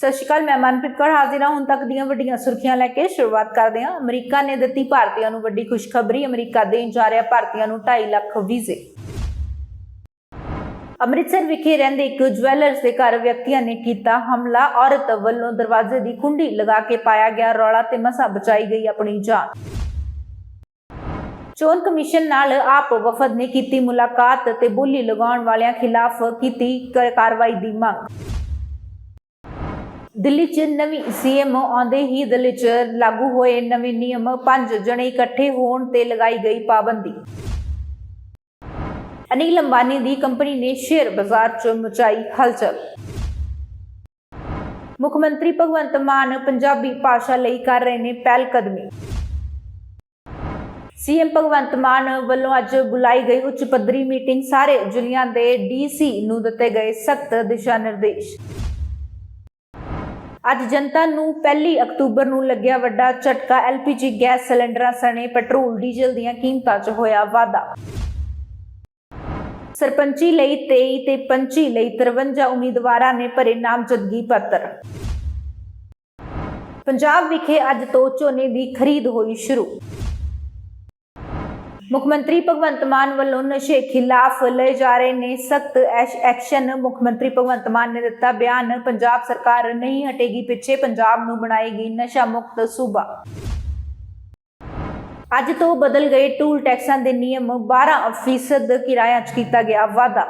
ਸਤਿ ਸ਼੍ਰੀ ਅਕਾਲ, ਮੈਂ ਮਨਪ੍ਰੀਤ ਕੌਰ ਹਾਜ਼ਰ ਹਾਂ। ਹੁਣ ਤੱਕ ਦੀਆਂ ਵੱਡੀਆਂ ਸੁਰਖੀਆਂ ਲੈ ਕੇ ਸ਼ੁਰੂਆਤ ਕਰਦੇ ਹਾਂ। ਅਮਰੀਕਾ ਨੇ ਦਿੱਤੀ ਭਾਰਤੀਆਂ ਨੂੰ ਵੱਡੀ ਖੁਸ਼ਖਬਰੀ। ਅਮਰੀਕਾ ਦੇਣ ਜਾ ਰਿਹਾ ਭਾਰਤੀਆਂ ਨੂੰ 2.5 ਲੱਖ ਵੀਜ਼ੇ। ਅੰਮ੍ਰਿਤਸਰ ਵਿਖੇ ਰਹਿੰਦੇ ਇੱਕ ਜਵੈਲਰਸ ਦੇ ਘਰ ਵਿਅਕਤੀਆਂ ਨੇ ਕੀਤਾ ਹਮਲਾ। ਔਰਤ ਵੱਲੋਂ ਦਰਵਾਜ਼ੇ ਦੀ ਕੁੰਡੀ ਲਗਾ ਕੇ ਪਾਇਆ ਗਿਆ ਰੌਲਾ ਤੇ ਮਸਾ ਬਚਾਈ ਗਈ ਆਪਣੀ ਜਾਨ। ਚੋਣ ਕਮਿਸ਼ਨ ਨਾਲ ਆਪ ਵਫਦ ਨੇ ਕੀਤੀ ਮੁਲਾਕਾਤ ਤੇ ਬੋਲੀ ਲਗਾਉਣ ਵਾਲਿਆਂ ਖਿਲਾਫ ਕੀਤੀ ਕਾਰਵਾਈ ਦੀ ਮੰਗ। ਦਿੱਲੀ 'ਚ ਨਵੀਂ ਸੀਐਮ ਆਉਂਦੇ ਹੀ ਦਿੱਲੀ 'ਚ ਲਾਗੂ ਹੋਏ ਨਵੇਂ ਨਿਯਮ, ਪੰਜ ਜਣੇ ਇਕੱਠੇ ਹੋਣ ਤੇ ਲਗਾਈ ਗਈ ਪਾਬੰਦੀ। ਅਨਿਲ ਅੰਬਾਨੀ ਦੀ ਕੰਪਨੀ ਨੇ ਸ਼ੇਅਰ ਬਾਜ਼ਾਰ 'ਚ ਮਚਾਈ ਹਲਚਲ। ਮੁੱਖ ਮੰਤਰੀ ਭਗਵੰਤ ਮਾਨ ਪੰਜਾਬੀ ਭਾਸ਼ਾ ਲਈ ਕਰ ਰਹੇ ਨੇ ਪਹਿਲ ਕਦਮੀ ਸੀਐਮ ਭਗਵੰਤ ਮਾਨ ਵੱਲੋਂ ਅੱਜ ਬੁਲਾਈ ਗਈ ਉੱਚ ਪੱਧਰੀ ਮੀਟਿੰਗ ਸਾਰੇ ਜ਼ਿਲ੍ਹਿਆਂ ਦੇ ਡੀਸੀ ਨੂੰ ਦਿੱਤੇ ਗਏ ਸਖਤ ਦਿਸ਼ਾ ਨਿਰਦੇਸ਼। ਅੱਜ ਜਨਤਾ ਨੂੰ 1 ਅਕਤੂਬਰ ਨੂੰ ਲੱਗਿਆ ਵੱਡਾ ਝਟਕਾ। ਐਲਪੀਜੀ ਗੈਸ ਸਿਲੰਡਰਾਂ ਸਣੇ ਪੈਟਰੋਲ, ਡੀਜ਼ਲ ਦੀਆਂ ਕੀਮਤਾਂ 'ਚ ਹੋਇਆ ਵਾਧਾ। ਸਰਪੰਚੀ ਲਈ 23 ਤੇ ਪੰਚੀ ਲਈ 53 ਉਮੀਦਵਾਰਾਂ ਨੇ ਭਰੇ ਨਾਮਜ਼ਦਗੀ ਪੱਤਰ। ਪੰਜਾਬ ਵਿਖੇ ਅੱਜ ਤੋਂ ਝੋਨੇ ਦੀ ਖਰੀਦ ਹੋਈ ਸ਼ੁਰੂ। ਮੁੱਖ ਮੰਤਰੀ ਭਗਵੰਤ ਮਾਨ ਵੱਲੋਂ ਨਸ਼ੇ ਖਿਲਾਫ ਲਏ ਜਾ ਰਹੇ ਨੇ ਸਖਤ ਐਕਸ਼ਨ। ਮੁੱਖ ਮੰਤਰੀ ਭਗਵੰਤ ਮਾਨ ਨੇ ਦਿੱਤਾ ਬਿਆਨ, ਪੰਜਾਬ ਸਰਕਾਰ ਨਹੀਂ ਹਟੇਗੀ ਪਿੱਛੇ, ਪੰਜਾਬ ਨੂੰ ਬਣਾਏਗੀ ਨਸ਼ਾ ਮੁਕਤ ਸੂਬਾ। ਅੱਜ ਤੋਂ ਬਦਲ ਗਏ ਟੂਲ ਟੈਕਸਾਂ ਦੇ ਨਿਯਮ 12% ਕਿਰਾਇਆ 'ਚ ਕੀਤਾ ਗਿਆ ਵਾਧਾ।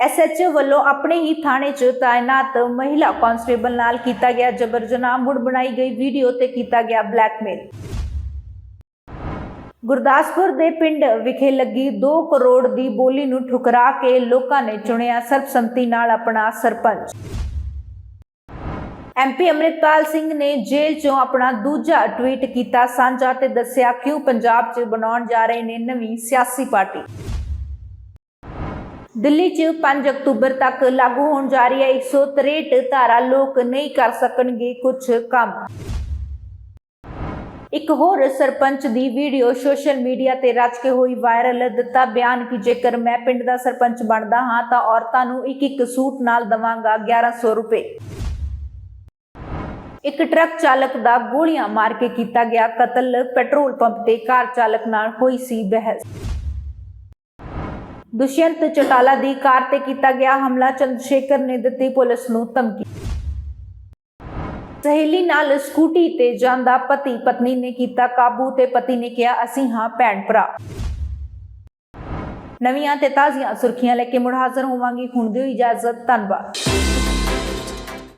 ਐਸਐਚਓ ਵੱਲੋਂ ਆਪਣੇ ਹੀ ਥਾਣੇ 'ਚ ਤਾਇਨਾਤ ਮਹਿਲਾ ਕਾਂਸਟੇਬਲ ਨਾਲ ਕੀਤਾ ਗਿਆ ਜਬਰ ਜਨਾਹ, ਮੁੜ ਬਣਾਈ ਗਈ ਵੀਡੀਓ ਤੇ ਕੀਤਾ ਗਿਆ ਬਲੈਕਮੇਲ। ਗੁਰਦਾਸਪੁਰ ਦੇ ਪਿੰਡ ਵਿਖੇ ਲੱਗੀ 2 ਕਰੋੜ ਦੀ ਬੋਲੀ ਨੂੰ ਠੁਕਰਾ ਕੇ ਲੋਕਾਂ ਨੇ ਚੁਣਿਆ ਸਰਬਸੰਮਤੀ ਨਾਲ ਆਪਣਾ ਸਰਪੰਚ। ਐਮਪੀ ਅਮਰਿਤਪਾਲ ਸਿੰਘ ਨੇ ਜੇਲ੍ਹ 'ਚੋਂ ਆਪਣਾ ਦੂਜਾ ਟਵੀਟ ਕੀਤਾ ਸਾਂਝਾ ਤੇ ਦੱਸਿਆ, ਕਿਉਂ ਪੰਜਾਬ 'ਚ ਬਣਾਉਣ ਜਾ ਰਹੇ ਨੇ ਨਵੀਂ ਸਿਆਸੀ ਪਾਰਟੀ? ਦਿੱਲੀ 'ਚ 5 ਅਕਤੂਬਰ ਤੱਕ ਲਾਗੂ ਹੋਣ ਜਾ ਰਹੀ ਹੈ 163 ਧਾਰਾ, ਲੋਕ ਨਹੀਂ ਕਰ ਸਕਣਗੇ ਕੁਝ ਕੰਮ। ਇੱਕ ਹੋਰ ਸਰਪੰਚ ਦੀ ਵੀਡੀਓ ਸੋਸ਼ਲ ਮੀਡੀਆ ਤੇ ਰਚ ਕੇ ਹੋਈ ਵਾਇਰਲ, ਦਿੱਤਾ ਬਿਆਨ ਕਿ ਜੇਕਰ ਮੈਂ ਪਿੰਡ ਦਾ ਸਰਪੰਚ ਬਣਦਾ ਹਾਂ ਤਾਂ ਔਰਤਾਂ ਨੂੰ ਇੱਕ ਇੱਕ ਸੂਟ ਨਾਲ ਦਵਾਂਗਾ 1100 ਰੁਪਏ। ਇੱਕ ਟਰੱਕ ਚਾਲਕ ਦਾ ਗੋਲੀਆਂ ਮਾਰ ਕੇ ਕੀਤਾ ਗਿਆ ਕਤਲ, ਪੈਟਰੋਲ ਪੰਪ ਤੇ ਕਾਰ ਚਾਲਕ ਨਾਲ ਹੋਈ ਸੀ ਬਹਿਸ। ਦੁਸ਼ਯੰਤ ਚਟਾਲਾ ਦੀ ਕਾਰ ਤੇ ਕੀਤਾ ਗਿਆ ਹਮਲਾ ਚੰਦਰਸ਼ੇਖਰ ਨੇ ਦਿੱਤੀ ਪੁਲਿਸ ਨੂੰ ਧਮਕੀ। ਸਹੇਲੀ ਨਾਲ ਸਕੂਟੀ ਤੇ ਜਾਂਦਾ ਪਤੀ, ਪਤਨੀ ਨੇ ਕੀਤਾ ਕਾਬੂ ਤੇ ਪਤੀ ਨੇ ਕਿਹਾ, ਅਸੀਂ ਹਾਂ ਭੈਣ ਭਰਾ। ਨਵੀਆਂ ਤੇ ਤਾਜ਼ੀਆਂ ਸੁਰਖੀਆਂ ਲੈ ਕੇ ਮੁੜ ਹਾਜ਼ਰ ਹੋਵਾਂਗੀ। ਹੁਣ ਦਿਓ ਇਜਾਜ਼ਤ, ਧੰਨਵਾਦ।